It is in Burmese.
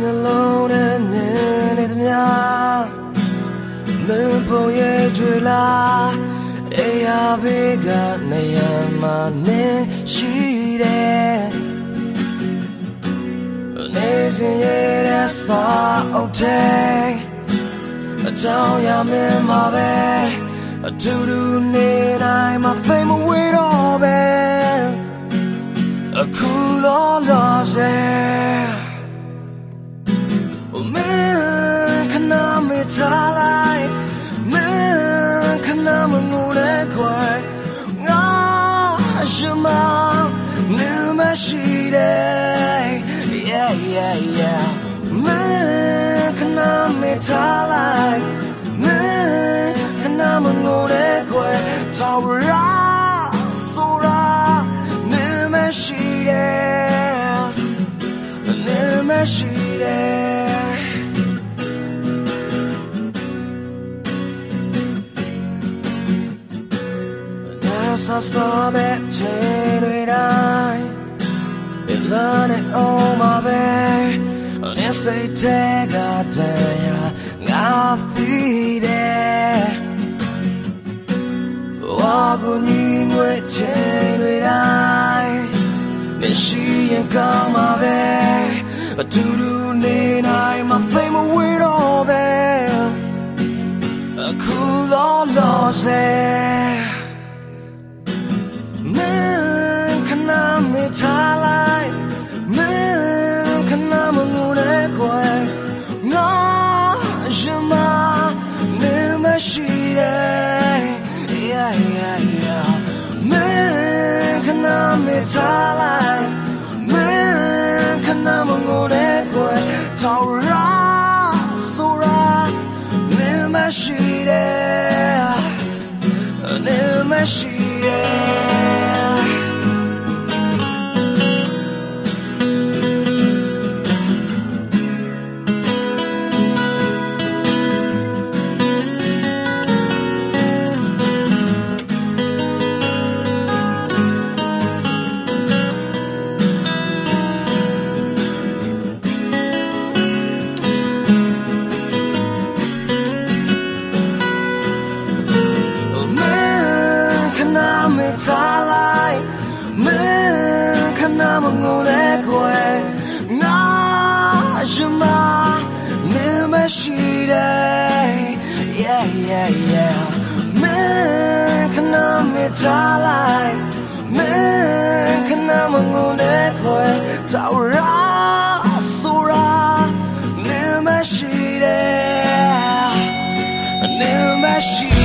မျက်လုံးနဲ့မြင်နေသမျှမင်းပုံရဲ့တွေလားအေးရဘေးကနေရာမှာနေရှိတယ်နေစဉ်ရဲ့စာအုပ်ထဲအကြောင်းရမင်းမှာပဲအတူတူနေနိုင်မှာဖိမဝေးတော့ပဲ ဏမေးထားလိုက်မင်းခဏမငိုလဲခွဲငါရှိမနေမရှိတယ် yeah yeah yeah မင်းခဏမေးထားလိုက်မင်းခဏမငိုလဲခွဲထောက်ရာဆိုရာနေမရှိတယ်နေမရှိတ ဆာဆာမဲ့ချေတွေတိုင်းလာနေအောင်မပဲနေစိတ်ထဲကတရားငါဖီးတယ်ဝါကူညီငွေချေတွေတိုင်းမရှိရင်ကောင်းမှာပဲအတူတူနေနိုင်မှာဖိမဝေးတော့ပဲအခုလော ရှိတယ် yeah yeah yeah မင်းခဏမေးထား yeah yeah မင်းခဏမေးထားလိုက်မင်းခဏမငိုလဲခွဲတောက်ရာဆိုရာနေမရှိတယ်နေမရှိ